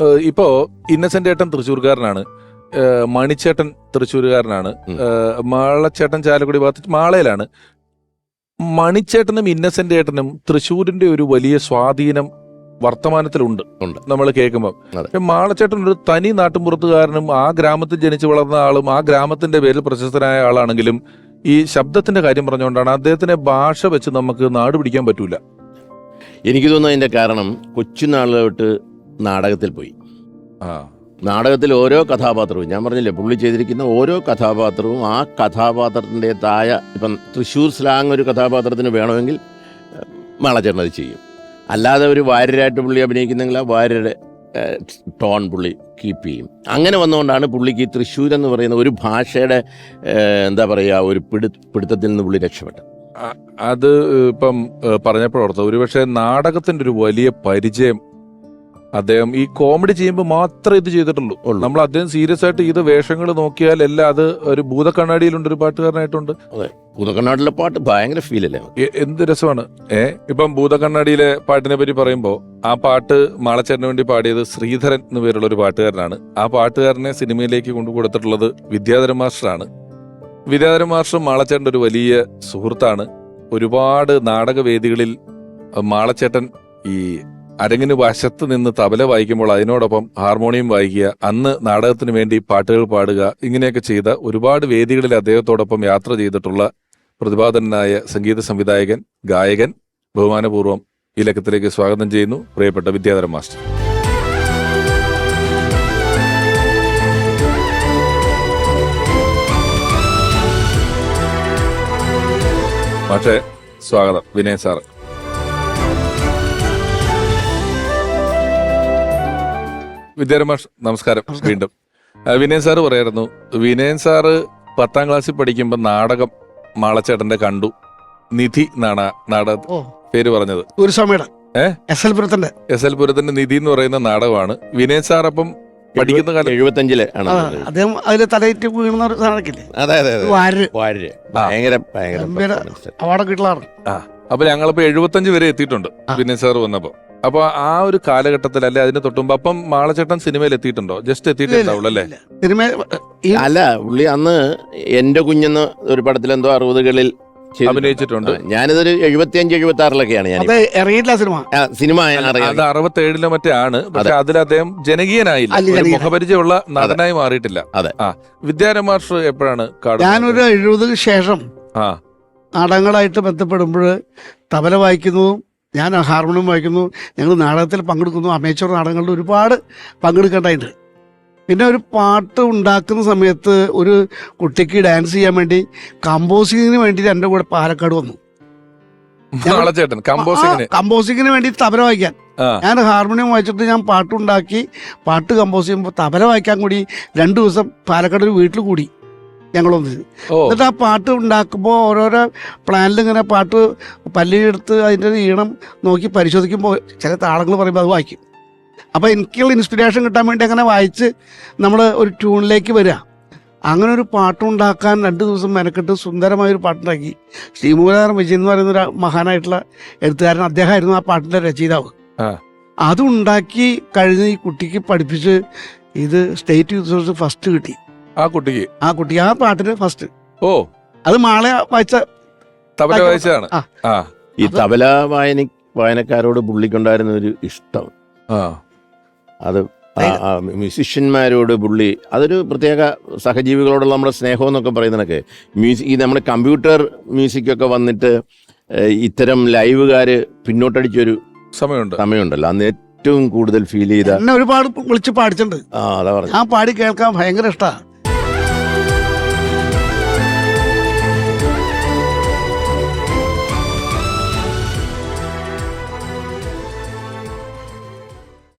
ഇപ്പോ ഇന്നസെന്റ് ഏട്ടൻ തൃശ്ശൂർക്കാരനാണ്. മണിച്ചേട്ടൻ തൃശ്ശൂർക്കാരനാണ്. മാളച്ചേട്ടൻ ചാലക്കുടി ഭാഗത്ത് മാളയിലാണ്. മണിച്ചേട്ടനും ഇന്നസെന്റ് ഏട്ടനും തൃശ്ശൂരിന്റെ ഒരു വലിയ സ്വാധീനം വർത്തമാനത്തിലുണ്ട് നമ്മൾ കേൾക്കുമ്പോൾ മാളച്ചേട്ടൻ ഒരു തനി നാട്ടുമ്പുറത്തുകാരനും ആ ഗ്രാമത്തിൽ ജനിച്ചു വളർന്ന ആളും ആ ഗ്രാമത്തിന്റെ പേരിൽ പ്രശസ്തനായ ആളാണെങ്കിലും ഈ ശബ്ദത്തിന്റെ കാര്യം പറഞ്ഞുകൊണ്ടാണ് അദ്ദേഹത്തിന്റെ ഭാഷ വെച്ച് നമുക്ക് നാട് പിടിക്കാൻ പറ്റൂല. എനിക്ക് തോന്നുന്നു അതിന്റെ കാരണം കൊച്ചുനാളിലോട്ട് നാടകത്തിൽ പോയി. ആ. നാടകത്തിൽ ഓരോ കഥാപാത്രവും ഞാൻ പറഞ്ഞില്ലേ പുള്ളി ചെയ്തിരിക്കുന്ന ഓരോ കഥാപാത്രവും ആ കഥാപാത്രത്തിന്റെതായ ഇപ്പം തൃശ്ശൂർ സ്ലാങ് ഒരു കഥാപാത്രത്തിന് വേണമെങ്കിൽ അത് ചെയ്യും. അല്ലാതെ ഒരു വാര്യരായിട്ട് പുള്ളി അഭിനയിക്കുന്നെങ്കിൽ ആ വാര്യരുടെ ടോൺ പുള്ളി കീപ്പ് ചെയ്യും. അങ്ങനെ വന്നുകൊണ്ടാണ് പുള്ളിക്ക് ഈ തൃശ്ശൂർ എന്ന് പറയുന്ന ഒരു ഭാഷയുടെ എന്താ പറയുക ഒരു പിടി പിടുത്തത്തിൽ നിന്ന് പുള്ളി രക്ഷപ്പെട്ടത്. അത് ഇപ്പം പറഞ്ഞപ്പോൾ പറഞ്ഞപ്പോഴോർത്ത് ഒരുപക്ഷെ നാടകത്തിന്റെ ഒരു വലിയ പരിചയം അദ്ദേഹം ഈ കോമഡി ചെയ്യുമ്പോൾ മാത്രമേ ഇത് ചെയ്തിട്ടുള്ളൂ. നമ്മൾ അദ്ദേഹം സീരിയസ് ആയിട്ട് ചെയ്ത വേഷങ്ങൾ നോക്കിയാൽ എല്ലാം അത് ഒരു ഭൂതക്കണ്ണാടിയിലുണ്ട് ഒരു പാട്ടുകാരനായിട്ടുണ്ട്. ഭൂതക്കണ്ണാടിയിലെ പാട്ട് ഭയങ്കര ഫീൽ അല്ലേ? എന്ത് രസമാണ്? ഏ? ഇപ്പം ഭൂതക്കണ്ണാടിയിലെ പാട്ടിനെ പറ്റി പറയുമ്പോൾ ആ പാട്ട് മാളച്ചേരന് വേണ്ടി പാടിയത് ശ്രീധരൻ എന്ന് പേരുള്ള ഒരു പാട്ടുകാരനാണ്. ആ പാട്ടുകാരനെ സിനിമയിലേക്ക് കൊണ്ടു കൊടുത്തിട്ടുള്ളത് വിദ്യാധരൻ മാസ്റ്ററാണ്. വിദ്യാധരൻ മാസ്റ്റർ മാളച്ചേട്ടന്റെ ഒരു വലിയ സുഹൃത്താണ്. ഒരുപാട് നാടകവേദികളിൽ മാളച്ചേട്ടൻ ഈ അരങ്ങിന് വശത്ത് നിന്ന് തബല വായിക്കുമ്പോൾ അതിനോടൊപ്പം ഹാർമോണിയം വായിക്കുക. അന്ന് നാടകത്തിന് വേണ്ടി പാട്ടുകൾ പാടുക. ഇങ്ങനെയൊക്കെ ചെയ്ത ഒരുപാട് വേദികളിൽ അദ്ദേഹത്തോടൊപ്പം യാത്ര ചെയ്തിട്ടുള്ള പ്രതിഭാതനായ സംഗീത സംവിധായകൻ ഗായകൻ ബഹുമാനപൂർവം ഈ ലക്കത്തിലേക്ക് സ്വാഗതം ചെയ്യുന്നു. പ്രിയപ്പെട്ട വിദ്യാധരൻ മാസ്റ്റർ. പക്ഷേ സ്വാഗതം. വിനയ് സാർ വിദ്യാധരൻ മാഷ് നമസ്കാരം. വീണ്ടും. വിനയൻ സാറ് പറയായിരുന്നു വിനയൻ സാറ് പത്താം ക്ലാസ്സിൽ പഠിക്കുമ്പോൾ നാടകം മാളച്ചേട്ടന്റെ കണ്ടു. നിധി എന്നാണ് നാടക പേര് പറഞ്ഞത്. ഗുരുസ്വാമിയുടെ ഏ? എസ് എൽ പുരത്തിന്റെ. എസ് എൽ പുരത്തിന്റെ നിധി എന്ന് പറയുന്ന നാടകമാണ്. വിനയൻ സാർ അപ്പം പഠിക്കുന്ന കാലം എഴുപത്തഞ്ചിൽ. അദ്ദേഹം അതിൽ തലയിട്ട് വീഴുന്ന ഒരു ഭയങ്കര ഭയങ്കര അവാർഡ് കിട്ടലാണ് അപ്പൊ ഞങ്ങളിപ്പോ എഴുപത്തഞ്ച് വരെ എത്തിയിട്ടുണ്ട്. വിനയൻ സാർ വന്നപ്പോ. അപ്പൊ ആ ഒരു കാലഘട്ടത്തിൽ അല്ലെ അതിന് തൊട്ടുമ്പ് അപ്പം മാളചേട്ടൻ സിനിമയിൽ എത്തിയിട്ടുണ്ടോ? ജസ്റ്റ് എത്തിയിട്ടുണ്ടാവുള്ളൂ അല്ലേ? സിനിമ ഈ അല്ല പുള്ളി അന്ന് എന്റെ കുഞ്ഞെന്ന് ഒരു പടത്തിൽ എന്തോ അറുപതുകളിൽ ചെയ്തിട്ടുണ്ട്. അഭിനയിച്ചിട്ടുണ്ട്. ആ, ഞാനിതൊരു എഴുപത്തിയഞ്ച് എഴുപത്തി ആറിലൊക്കെയാണ് ഞാൻ അത് സിനിമ. ആ, സിനിമ ഞാൻ അറിയാം. അത് അറുപത്തേഴിലെ മറ്റേ ആണ്. പക്ഷെ അതിൽ അദ്ദേഹം ജനകീയനായില്ല. അല്ല, ഒരു ജനകീയനായി. മുഖപരിചയമുള്ള നടനായി മാറിയിട്ടില്ല. അതെ. ആ വിദ്യാരം മാസ്റ്റർ എപ്പോഴാണ് കാണുന്നത്? ഞാനൊരു എഴുപതിന് ശേഷം ആ. നാടകങ്ങളായിട്ട് ബന്ധപ്പെടുമ്പോൾ തബല വായിക്കുന്നതും ഞാൻ ഹാർമോണിയം വായിക്കുന്നു ഞങ്ങൾ നാടകത്തിൽ പങ്കെടുക്കുന്നു അമേച്ചർ നാടകങ്ങളിൽ ഒരുപാട് പങ്കെടുക്കേണ്ടതായിട്ടുണ്ട് പിന്നെ ഒരു പാട്ട് ഉണ്ടാക്കുന്ന സമയത്ത് ഒരു കുട്ടിക്ക് ഡാൻസ് ചെയ്യാൻ വേണ്ടി കമ്പോസിങ്ങിന് വേണ്ടി എന്റെ കൂടെ പാലക്കാട് വന്നു. കമ്പോസിങ്ങിന് വേണ്ടി തബല വായിക്കാൻ. ഞാൻ ഹാർമോണിയം വായിച്ചിട്ട് ഞാൻ പാട്ടുണ്ടാക്കി പാട്ട് കമ്പോസ് ചെയ്യുമ്പോൾ തബല വായിക്കാൻ കൂടി രണ്ടു ദിവസം പാലക്കാട് ഒരു വീട്ടിൽ കൂടി. ഞങ്ങളൊന്ന്. എന്നിട്ട് ആ പാട്ട് ഉണ്ടാക്കുമ്പോൾ ഓരോരോ പ്ലാനിൽ ഇങ്ങനെ പാട്ട് പല്ലിയെടുത്ത് അതിന്റെ ഒരു ഈണം നോക്കി പരിശോധിക്കുമ്പോൾ ചില താളങ്ങൾ പറയുമ്പോൾ അത് വായിക്കും. അപ്പോൾ എനിക്കുള്ള ഇൻസ്പിറേഷൻ കിട്ടാൻ വേണ്ടി അങ്ങനെ വായിച്ച് നമ്മൾ ഒരു ട്യൂണിലേക്ക് വരിക അങ്ങനെ ഒരു പാട്ടുണ്ടാക്കാൻ രണ്ട് ദിവസം മെനക്കെട്ട് സുന്ദരമായൊരു പാട്ടുണ്ടാക്കി. ശ്രീമൂലാർ വിജയൻ എന്ന് പറയുന്ന ഒരു മഹാനായിട്ടുള്ള എഴുത്തുകാരൻ അദ്ദേഹമായിരുന്നു ആ പാട്ടിന്റെ രചയിതാവ്. അതുണ്ടാക്കി കഴിഞ്ഞ് ഈ കുട്ടിക്ക് പഠിപ്പിച്ച് ഇത് സ്റ്റേറ്റ് യൂത്ത് ഫസ്റ്റ് കിട്ടി. ആ കുട്ടിക്ക്? ആ കുട്ടി ആ പാട്ടിന് ഫസ്റ്റ് ഓ. അത് മാളെ വായിച്ച തബല വായിച്ചതാണ്. ആ. ആ. ഈ തബല വായന വായനക്കാരോട് പുള്ളിക്കുണ്ടായിരുന്ന ഒരു ഇഷ്ടം. ആ. അത് ആ- ആ മ്യൂസിഷ്യന്മാരോട് പുള്ളി അതൊരു പ്രത്യേക സഹജീവികളോടുള്ള നമ്മുടെ സ്നേഹം എന്നൊക്കെ പറയുന്നതൊക്കെ. മ്യൂസിക് ഈ നമ്മുടെ കമ്പ്യൂട്ടർ മ്യൂസിക്കൊക്കെ വന്നിട്ട് ഏഹ്, ഇത്തരം ലൈവുകാര് പിന്നോട്ടടിച്ചൊരു സമയമുണ്ട്. സമയമുണ്ടല്ലോ. അന്ന് ഏറ്റവും കൂടുതൽ ഫീൽ ചെയ്ത എന്നെ ഒരുപാട് വിളിച്ച് പാടിച്ചിട്ടുണ്ട്. ആ അതാ പറഞ്ഞു ആ പാടി കേൾക്കാൻ ഭയങ്കര ഇഷ്ടമാണ്